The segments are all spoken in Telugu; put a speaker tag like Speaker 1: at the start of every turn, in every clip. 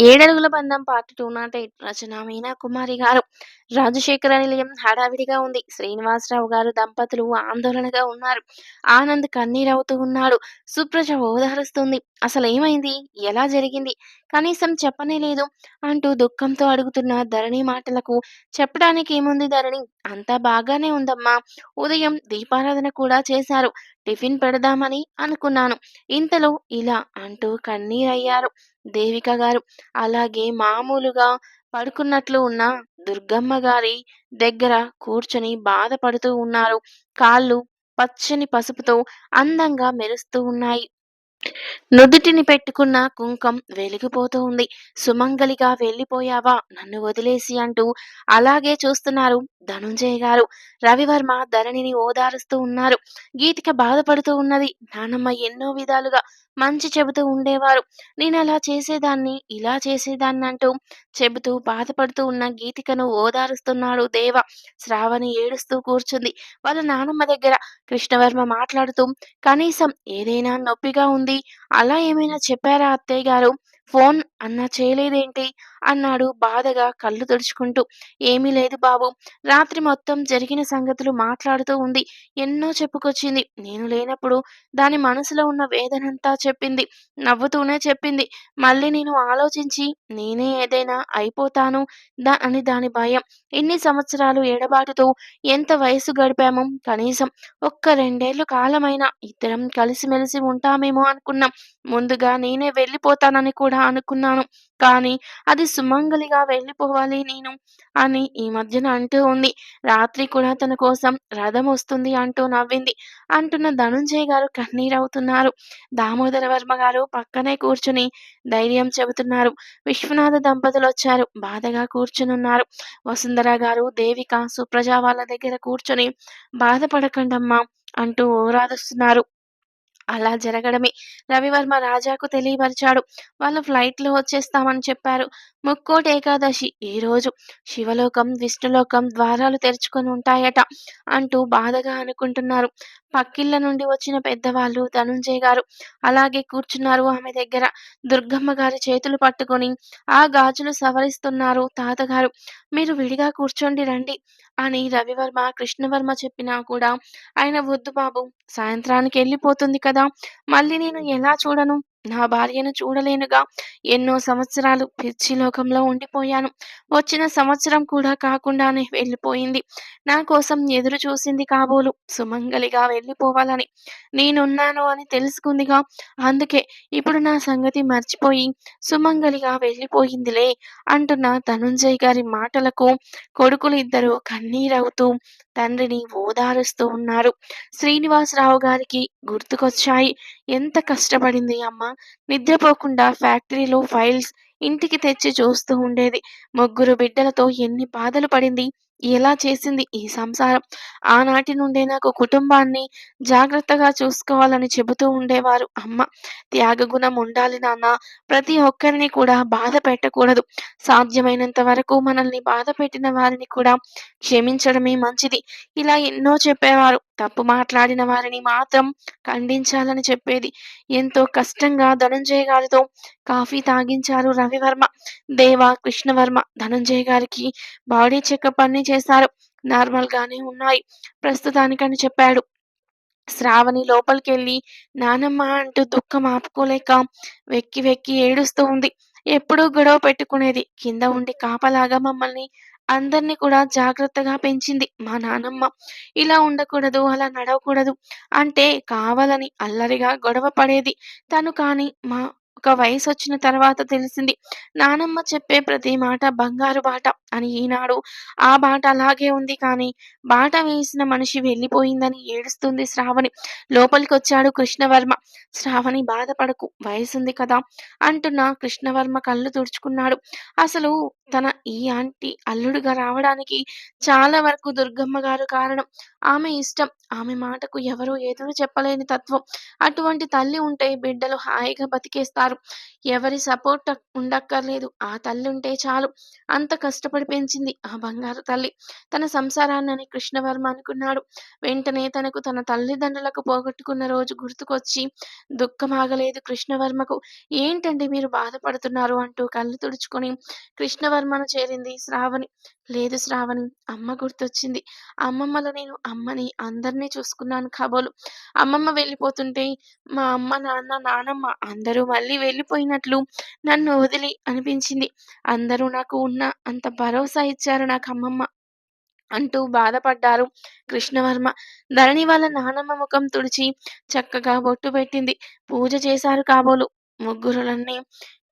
Speaker 1: ఏడడుగుల బంధం పార్ట్ టూ నాట రచన మీనా కుమారి గారు. రాజశేఖర నిలయం హడావిడిగా ఉంది. శ్రీనివాసరావు గారు దంపతులు ఆందోళనగా ఉన్నారు. ఆనంద్ కన్నీరవుతూ ఉన్నాడు. సుప్రజ ఓదారుస్తుంది. అసలు ఏమైంది? ఎలా జరిగింది? కనీసం చెప్పనే లేదు అంటూ దుఃఖంతో అడుగుతున్న ధరణి మాటలకు చెప్పడానికి ఏముంది ధరణి? అంతా బాగానే ఉందమ్మా. ఉదయం దీపారాధన కూడా చేశారు. టిఫిన్ పెడదామని అనుకున్నాను. ఇంతలో ఇలా అంటూ కన్నీరయ్యారు. దేవిక గారు. అలాగే మామూలుగా పడుకున్నట్లు ఉన్న దుర్గమ్మ గారి దగ్గర కూర్చొని బాధపడుతూ ఉన్నారు. కాళ్ళు పచ్చని పసుపుతో అందంగా మెరుస్తూ ఉన్నాయి. నుదుటిని పెట్టుకున్న కుంకం వెలిగిపోతూ ఉంది. సుమంగలిగా వెళ్ళిపోయావా? నన్ను వదిలేసి అంటూ అలాగే చూస్తున్నారు ధనుంజయ గారు. రవివర్మ ధరణిని ఓదారుస్తూ ఉన్నారు. గీతిక బాధపడుతూ ఉన్నది. నానమ్మ ఎన్నో విధాలుగా మంచి చెబుతూ ఉండేవారు. నేను అలా చేసేదాన్ని ఇలా చేసేదాన్ని అంటూ చెబుతూ బాధపడుతూ ఉన్న గీతికను ఓదారుస్తున్నాడు దేవ. శ్రావణి ఏడుస్తూ కూర్చుంది. వాళ్ళ నానమ్మ దగ్గర కృష్ణవర్మ మాట్లాడుతూ కనీసం ఏదైనా నొప్పిగా ఉంది. అలా ఏమైనా చెప్పారా అత్తయ్య గారు? ఫోన్ అన్నా చేయలేదేంటి? అన్నాడు బాధగా కళ్ళు తుడుచుకుంటూ. ఏమీ లేదు బాబు. రాత్రి మొత్తం జరిగిన సంగతులు మాట్లాడుతూ ఉంది. ఎన్నో చెప్పుకొచ్చింది. నేను లేనప్పుడు దాని మనసులో ఉన్న వేదనంతా చెప్పింది. నవ్వుతూనే చెప్పింది. మళ్ళీ నేను ఆలోచించి నేనే ఏదైనా అయిపోతాను దా అని దాని భయం. ఎన్ని సంవత్సరాలు ఎడబాటుతో ఎంత వయసు గడిపామో కనీసం ఒక్క రెండేళ్ళు కాలమైనా ఇద్దరం కలిసిమెలిసి ఉంటామేమో అనుకున్నాం. ముందుగా నేనే వెళ్ళిపోతానని కూడా అనుకున్నాను. కానీ అది సుమంగలిగా వెళ్ళిపోవాలి నేను అని ఈ మధ్యన అంటూ ఉంది. రాత్రి కూడా తన కోసం రథం వస్తుంది అంటూ నవ్వింది. అంటున్న ధనుంజయ్ గారు కన్నీరవుతున్నారు దామోదర వర్మ గారు పక్కనే కూర్చుని ధైర్యం చెబుతున్నారు. విశ్వనాథ దంపతులు వచ్చారు. బాధగా కూర్చునున్నారు. వసుంధర గారు దేవిక సుప్రజ వాళ్ళ దగ్గర కూర్చొని బాధపడకండమ్మా అంటూ ఓరాదుస్తున్నారు అలా జరగడమే. రవివర్మ రాజాకు తెలియపరిచాడు. వాళ్ళు ఫ్లైట్లో వచ్చేస్తామని చెప్పారు. ముక్కోటి ఏకాదశి. ఈ రోజు శివలోకం విష్ణులోకం ద్వారాలు తెరుచుకొని ఉంటాయట అంటూ బాధగా అనుకుంటున్నారు. పక్కిళ్ళ నుండి వచ్చిన పెద్దవాళ్ళు ధనుంజయ్ గారు అలాగే కూర్చున్నారు ఆమె దగ్గర. దుర్గమ్మ గారి చేతులు పట్టుకొని ఆ గాజులు సవరిస్తున్నారు తాతగారు. మీరు విడిగా కూర్చోండి రండి అని రవివర్మ కృష్ణవర్మ చెప్పినా కూడా ఆయన వద్దు బాబు సాయంత్రానికి వెళ్ళిపోతుంది కదా మళ్ళీ నేను ఎలా చూడను? నా భార్యను చూడలేనుగా. ఎన్నో సంవత్సరాలు పిచ్చి లోకంలో ఉండిపోయాను. వచ్చిన సంవత్సరం కూడా కాకుండానే వెళ్ళిపోయింది. నా కోసం ఎదురు చూసింది కాబోలు సుమంగలిగా వెళ్ళిపోవాలని. నేనున్నాను అని తెలుసుకుందిగా. అందుకే ఇప్పుడు నా సంగతి మర్చిపోయి సుమంగలిగా వెళ్ళిపోయిందిలే అంటున్న ధనుంజయ్ గారి మాటలకు కొడుకులు ఇద్దరు కన్నీరవుతూ తండ్రిని ఓదారుస్తూ ఉన్నారు. శ్రీనివాసరావు గారికి గుర్తుకొచ్చాయి. ఎంత కష్టపడింది అమ్మ. నిద్రపోకుండా ఫ్యాక్టరీలో ఫైల్స్ ఇంటికి తెచ్చి చూస్తూ ఉండేది. ముగ్గురు బిడ్డలతో ఎన్ని బాధలు పడింది ఎలా చేసింది ఈ సంసారం? ఆనాటి నుండే నాకు కుటుంబాన్ని జాగ్రత్తగా చూసుకోవాలని చెబుతూ ఉండేవారు అమ్మ. త్యాగగుణం ఉండాలి నాన్న. ప్రతి ఒక్కరిని కూడా బాధ పెట్టకూడదు. సాధ్యమైనంత వరకు మనల్ని బాధ పెట్టిన వారిని కూడా క్షమించడమే మంచిది. ఇలా ఎన్నో చెప్పేవారు. తప్పు మాట్లాడిన వారిని మాత్రం ఖండించాలని చెప్పేది. ఎంతో కష్టంగా ధనంజయ గారితో కాఫీ తాగించారు రవివర్మ దేవ కృష్ణవర్మ ధనంజయ గారికి బాడీ చెకప్ అన్ని చేశారు. నార్మల్ గానే ఉన్నాయి. ప్రస్తుతానికని చెప్పాడు. శ్రావణి లోపలికెళ్ళి నానమ్మ అంటూ దుఃఖం ఆపుకోలేక వెక్కి వెక్కి ఏడుస్తూ ఉంది. ఎప్పుడూ గొడవ పెట్టుకునేది. కింద ఉండి కాపలాగా మమ్మల్ని అందరినీ కూడా జాగ్రత్తగా పెంచింది మా నానమ్మ. ఇలా ఉండకూడదు అలా నడవకూడదు అంటే కావాలని అల్లరిగా గొడవ పడేది తను కానీ మా ఒక వయసు వచ్చిన తర్వాత తెలిసింది నానమ్మ చెప్పే ప్రతి మాట బంగారు బాట అని ఈనాడు. ఆ బాట అలాగే ఉంది కానీ బాట వేసిన మనిషి వెళ్ళిపోయిందని ఏడుస్తుంది శ్రావణి. లోపలికి వచ్చాడు కృష్ణవర్మ. శ్రావణి బాధపడకు వయసుంది కదా అంటున్న కృష్ణవర్మ కళ్ళు తుడుచుకున్నాడు. అసలు తన ఈ ఆంటీ అల్లుడుగా రావడానికి చాలా వరకు దుర్గమ్మ గారు కారణం ఆమె ఇష్టం. ఆమె మాటకు ఎవరూ ఎదురు చెప్పలేని తత్వం. అటువంటి తల్లి ఉంటే బిడ్డలు హాయిగా బతికేస్తారు. ఎవరి సపోర్ట్ ఉండక్కర్లేదు. ఆ తల్లి ఉంటే చాలు. అంత కష్టపడి పెంచింది ఆ బంగారు తల్లి. తన సంసారాన్ని కృష్ణవర్మ అనుకున్నాడు. వెంటనే తనకు తన తల్లిదండ్రులకు పోగొట్టుకున్న రోజు గుర్తుకొచ్చి దుఃఖమాగలేదు కృష్ణవర్మకు. ఏంటండి మీరు బాధపడుతున్నారు అంటూ కళ్ళు తుడుచుకొని కృష్ణవర్మను చేరింది శ్రావణి. లేదు శ్రావణి అమ్మ గుర్తొచ్చింది. అమ్మమ్మలో నేను అమ్మని అందరినీ చూసుకున్నాను కాబోలు. అమ్మమ్మ వెళ్ళిపోతుంటే మా అమ్మ, నాన్న, నానమ్మ అందరూ మళ్ళీ వెళ్ళిపోయినట్లు నన్ను వదిలి అనిపించింది. అందరూ నాకు ఉన్న అంత భరోసా ఇచ్చారు నాకు అమ్మమ్మ అంటూ బాధపడ్డారు కృష్ణవర్మ. ధరణి వాళ్ళ నానమ్మ ముఖం తుడిచి చక్కగా బొట్టు పెట్టింది. పూజ చేశారు కాబోలు. ముగ్గురులన్నీ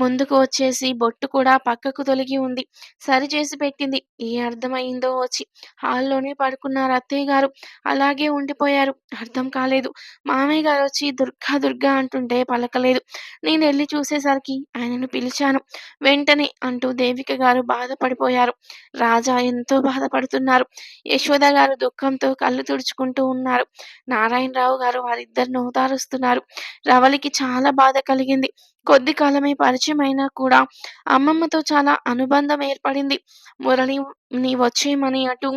Speaker 1: ముందుకు వచ్చేసి బొట్టు కూడా పక్కకు తొలగి ఉంది. సరిచేసి పెట్టింది. ఏ అర్థమయిందో వచ్చి హాల్లోనే పడుకున్నారు అత్తయ్య గారు. అలాగే ఉండిపోయారు. అర్థం కాలేదు. మామయ్య గారు వచ్చి దుర్గా దుర్గా అంటుంటే పలకలేదు. నేను వెళ్ళి చూసేసరికి ఆయనను పిలిచాను. వెంటనే అంటూ దేవిక గారు బాధపడిపోయారు. రాజా ఎంతో బాధపడుతున్నారు. యశోద గారు దుఃఖంతో కళ్ళు తుడుచుకుంటూ ఉన్నారు. నారాయణరావు గారు వారిద్దరిని ఓదారుస్తున్నారు. రవలికి చాలా బాధ కలిగింది. కొద్ది కాలమే పరిచయమైనా కూడా అమ్మమ్మతో చాలా అనుబంధం ఏర్పడింది. మురళిని వచ్చేయమని అటు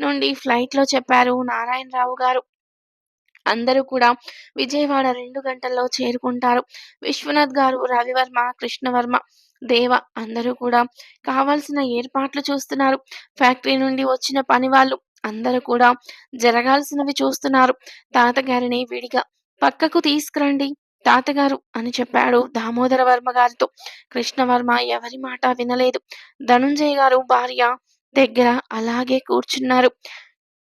Speaker 1: నుండి ఫ్లైట్లో చెప్పారు నారాయణరావు గారు. అందరూ కూడా విజయవాడ రెండు గంటల్లో చేరుకుంటారు. విశ్వనాథ్ గారు, రవివర్మ, కృష్ణవర్మ, దేవ అందరూ కూడా కావాల్సిన ఏర్పాట్లు చూస్తున్నారు. ఫ్యాక్టరీ నుండి వచ్చిన పని వాళ్ళు అందరూ కూడా జరగాల్సినవి చూస్తున్నారు. తాతగారిని విడిగా పక్కకు తీసుకురండి తాతగారు అని చెప్పాడు దామోదర వర్మ గారితో. కృష్ణవర్మ ఎవరి మాట వినలేదు. ధనుంజయ్ గారు భార్య దగ్గర అలాగే కూర్చున్నారు.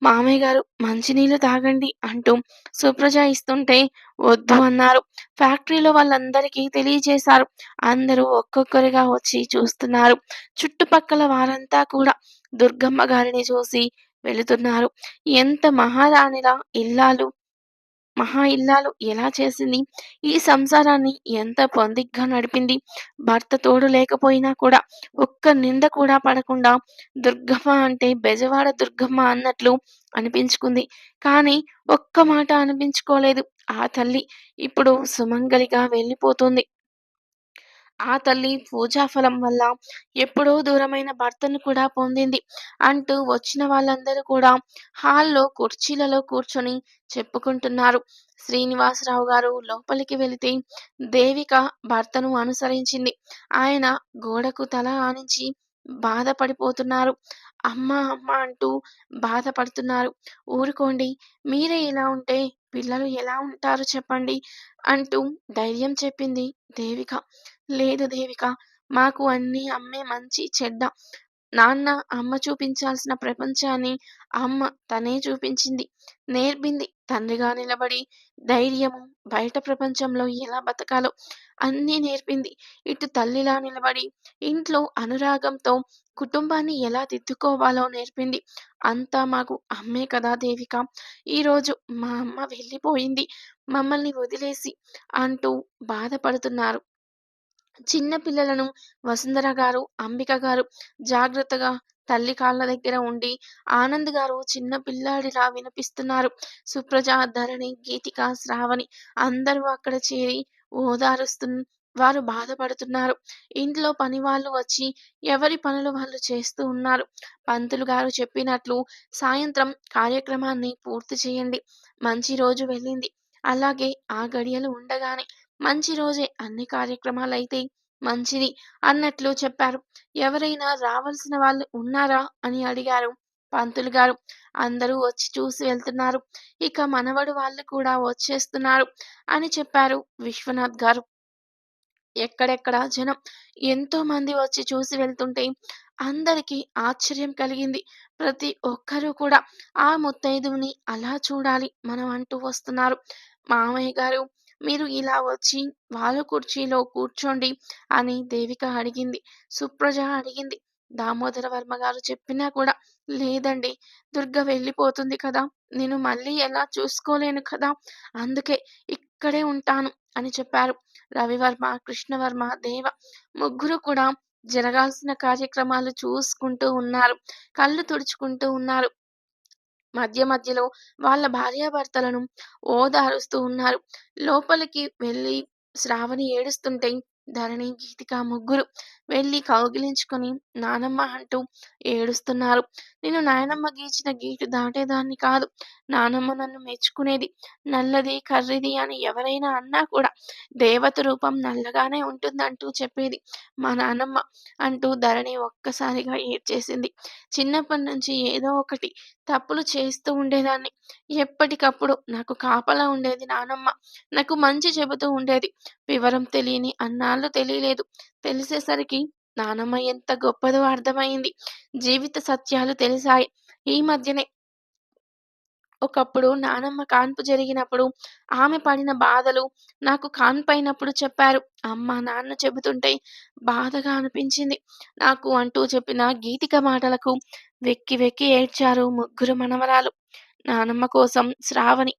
Speaker 1: మామయ్య గారు మంచినీళ్ళు తాగండి అంటూ సుప్రజ ఇస్తుంటే వద్దు అన్నారు. ఫ్యాక్టరీలో వాళ్ళందరికీ తెలియజేశారు. అందరూ ఒక్కొక్కరిగా వచ్చి చూస్తున్నారు. చుట్టుపక్కల వారంతా కూడా దుర్గమ్మ గారిని చూసి వెళుతున్నారు. ఎంత మహారాణిలా ఇల్లాలు మహా ఇల్లాలు ఎలా చేసింది? ఈ సంసారాన్ని ఎంత పొందిగ్గా నడిపింది? భర్త తోడు లేకపోయినా కూడా ఒక్క నింద కూడా పడకుండా దుర్గమ్మ అంటే బెజవాడ దుర్గమ్మ అన్నట్లు అనిపించుకుంది. కానీ ఒక్క మాట అనిపించుకోలేదు ఆ తల్లి. ఇప్పుడు సుమంగళిగా వెళ్ళిపోతుంది. ఆ తల్లి పూజాఫలం వల్ల ఎప్పుడో దూరమైన భర్తను కూడా పొందింది అంటూ వచ్చిన వాళ్ళందరూ కూడా హాల్లో కుర్చీలలో కూర్చొని చెప్పుకుంటున్నారు. శ్రీనివాసరావు గారు లోపలికి వెళితే దేవిక భర్తను అనుసరించింది. ఆయన గోడకు తల ఆనించి బాధపడిపోతున్నారు. అమ్మ అమ్మ అంటూ బాధపడుతున్నారు. ఊరుకోండి. మీరే ఇలా ఉంటే పిల్లలు ఎలా ఉంటారు చెప్పండి అంటూ ధైర్యం చెప్పింది దేవిక. లేదు దేవిక. మాకు అన్నీ అమ్మే మంచి చెడ్డ. నాన్న అమ్మ చూపించాల్సిన ప్రపంచాన్ని అమ్మ తనే చూపించింది. నేర్పింది. తండ్రిగా నిలబడి ధైర్యము, బయట ప్రపంచంలో ఎలా బతకాలో అన్నీ నేర్పింది. ఇటు తల్లిలా నిలబడి ఇంట్లో అనురాగంతో కుటుంబాన్ని ఎలా దిద్దుకోవాలో నేర్పింది. అంతా మాకు అమ్మే కదా దేవిక. ఈరోజు మా అమ్మ వెళ్ళిపోయింది మమ్మల్ని వదిలేసి అంటూ బాధపడుతున్నారు. చిన్న పిల్లలను వసుంధర గారు, అంబిక గారు జాగ్రత్తగా తల్లి కాళ్ళ దగ్గర ఉండి ఆనంద్ గారు చిన్న పిల్లాడిలా వినిపిస్తున్నారు. సుప్రజ, ధరణి, గీతిక, శ్రావణి అందరూ అక్కడ చేరి ఓదారుస్తు వారు బాధపడుతున్నారు. ఇంట్లో పని వాళ్ళు వచ్చి ఎవరి పనులు వాళ్ళు చేస్తూ ఉన్నారు. పంతులు గారు చెప్పినట్లు సాయంత్రం కార్యక్రమాన్ని పూర్తి చేయండి. మంచి రోజు వెళ్ళింది. అలాగే ఆ గడియలు ఉండగానే మంచి రోజే అన్ని కార్యక్రమాలైతే మంచిది అన్నట్లు చెప్పారు. ఎవరైనా రావాల్సిన వాళ్ళు ఉన్నారా? అని అడిగారు పంతులు గారు. అందరూ వచ్చి చూసి వెళ్తున్నారు. ఇక మనవడు వాళ్ళు కూడా వచ్చేస్తున్నారు అని చెప్పారు విశ్వనాథ్ గారు. ఎక్కడెక్కడ జనం. ఎంతో మంది వచ్చి చూసి వెళ్తుంటే అందరికీ ఆశ్చర్యం కలిగింది. ప్రతి ఒక్కరూ కూడా ఆ ముత్తైదువుని అలా చూడాలి మనం అంటూ వస్తున్నారు. మామయ్య గారు మీరు ఇలా వచ్చి వాళ్ళ కుర్చీలో కూర్చోండి అని దేవిక అడిగింది. సుప్రజ అడిగింది. దామోదర వర్మ గారు చెప్పినా కూడా లేదండి. దుర్గ వెళ్ళిపోతుంది కదా! నేను మళ్ళీ ఎలా చూసుకోలేను కదా! అందుకే ఇక్కడే ఉంటాను అని చెప్పారు. రవివర్మ, కృష్ణవర్మ, దేవ ముగ్గురు కూడా జరగాల్సిన కార్యక్రమాలు చూసుకుంటూ ఉన్నారు. కళ్ళు తుడుచుకుంటూ ఉన్నారు. మధ్య మధ్యలో వాళ్ళ భార్యాభర్తలను ఓదారుస్తూ ఉన్నారు. లోపలికి వెళ్ళి శ్రావణి ఏడుస్తుంటే ధరణి, గీతిక ముగ్గురు వెళ్ళి కౌగిలించుకొని నానమ్మ అంటూ ఏడుస్తున్నారు. నేను నాయనమ్మ గీచిన గీటు దాటేదాన్ని కాదు. నానమ్మ నన్ను మెచ్చుకునేది. నల్లది, కర్రిది అని ఎవరైనా అన్నా కూడా దేవత రూపం నల్లగానే ఉంటుందంటూ చెప్పేది మా నానమ్మ అంటూ ధరణి ఒక్కసారిగా ఏడ్చేసింది. చిన్నప్పటి నుంచి ఏదో ఒకటి తప్పులు చేస్తూ ఉండేదాన్ని. ఎప్పటికప్పుడు నాకు కాపలా ఉండేది నానమ్మ. నాకు మంచి చెబుతూ ఉండేది. వివరం తెలియని అన్నాళ్ళు తెలియలేదు. తెలిసేసరికి నానమ్మ ఎంత గొప్పదో అర్థమైంది. జీవిత సత్యాలు తెలిసాయి. ఈ మధ్యనే ఒకప్పుడు నానమ్మ కాన్పు జరిగినప్పుడు ఆమె పడిన బాధలు నాకు కాన్పైనప్పుడు చెప్పారు. అమ్మ, నాన్న చెబుతుంటే బాధగా అనిపించింది నాకు అంటూ చెప్పిన గీతిక మాటలకు వెక్కి వెక్కి ఏడ్చారు ముగ్గురు మనవరాలు. నానమ్మ కోసం శ్రావణి.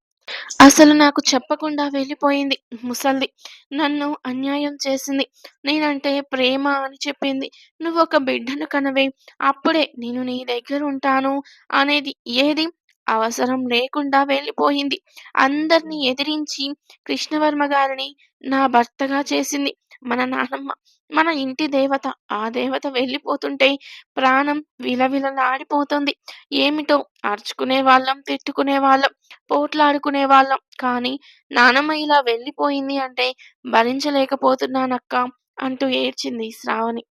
Speaker 1: అసలు నాకు చెప్పకుండా వెళ్ళిపోయింది ముసల్ది. నన్ను అన్యాయం చేసింది. నేనంటే ప్రేమ అని చెప్పింది. నువ్వు ఒక బిడ్డను కనవే. అప్పుడే నేను నీ దగ్గర ఉంటాను అనేది. ఏది? అవసరం లేకుండా వెళ్ళిపోయింది. అందర్నీ ఎదిరించి కృష్ణవర్మ గారిని నా భర్తగా చేసింది మన నానమ్మ. మన ఇంటి దేవత. ఆ దేవత వెళ్ళిపోతుంటే ప్రాణం విలవిలలాడిపోతుంది. ఏమిటో అరుచుకునేవాళ్ళం, తిట్టుకునేవాళ్ళం, పోట్లాడుకునేవాళ్ళం. కానీ నానమ్మ ఇలా వెళ్ళిపోయింది అంటే భరించలేకపోతున్నానక్కా అంటూ ఏడ్చింది శ్రావణి.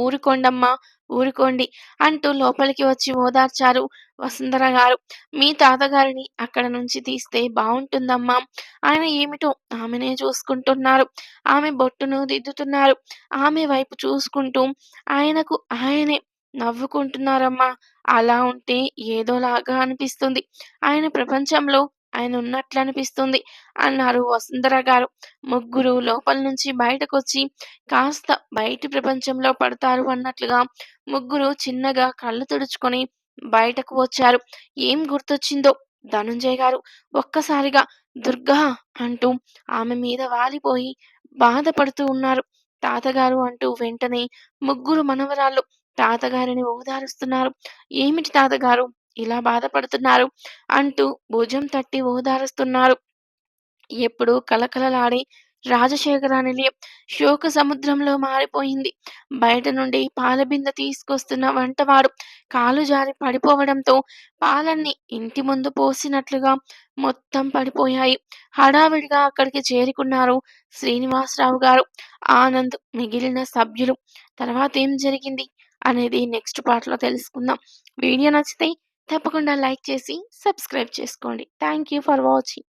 Speaker 1: ఊరుకోండమ్మా! ఊరుకోండి అంటూ లోపలికి వచ్చి ఓదార్చారు వసుంధర గారు. మీ తాతగారిని అక్కడ నుంచి తీస్తే బాగుంటుందమ్మా ఆయన ఏమిటో ఆమెనే చూసుకుంటున్నారు. ఆమె బొట్టును దిద్దుతున్నారు. ఆమె వైపు చూసుకుంటూ ఆయనకు ఆయనే నవ్వుకుంటున్నారమ్మా! అలా ఉంటే ఏదోలాగా అనిపిస్తుంది. ఆయన ప్రపంచంలో ఆయన ఉన్నట్లనిపిస్తుంది అన్నారు వసుంధర గారు. ముగ్గురు లోపల నుంచి బయటకొచ్చి కాస్త బయటి ప్రపంచంలో పడతారు అన్నట్లుగా ముగ్గురు చిన్నగా కళ్ళు తుడుచుకొని బయటకు వచ్చారు. ఏం గుర్తొచ్చిందో ధనుంజయ్ గారు ఒక్కసారిగా దుర్గా అంటూ ఆమె మీద వాలిపోయి బాధపడుతూ ఉన్నారు. తాతగారు అంటూ వెంటనే ముగ్గురు మనవరాళ్ళు తాతగారిని ఓదారుస్తున్నారు. ఏమిటి తాతగారు ఇలా బాధపడుతున్నారు అంటూ భుజం తట్టి ఓదారుస్తున్నారు. ఎప్పుడు కళకళలాడే రాజశేఖర శోక సముద్రంలో మారిపోయింది. బయట నుండి పాలబింద తీసుకొస్తున్న వంటవాడు కాలు జారి పడిపోవడంతో పాలన్నీ ఇంటి ముందు పోసినట్లుగా మొత్తం పడిపోయాయి. హడావిడిగా అక్కడికి చేరుకున్నారు శ్రీనివాసరావు గారు, ఆనంద్, మిగిలిన సభ్యులు. తర్వాత ఏం జరిగింది అనేది నెక్స్ట్ పార్ట్‌లో తెలుసుకుందాం. వీడియో నచ్చితే తప్పకుండా లైక్ చేసి సబ్స్క్రైబ్ చేసుకోండి. Thank you for watching.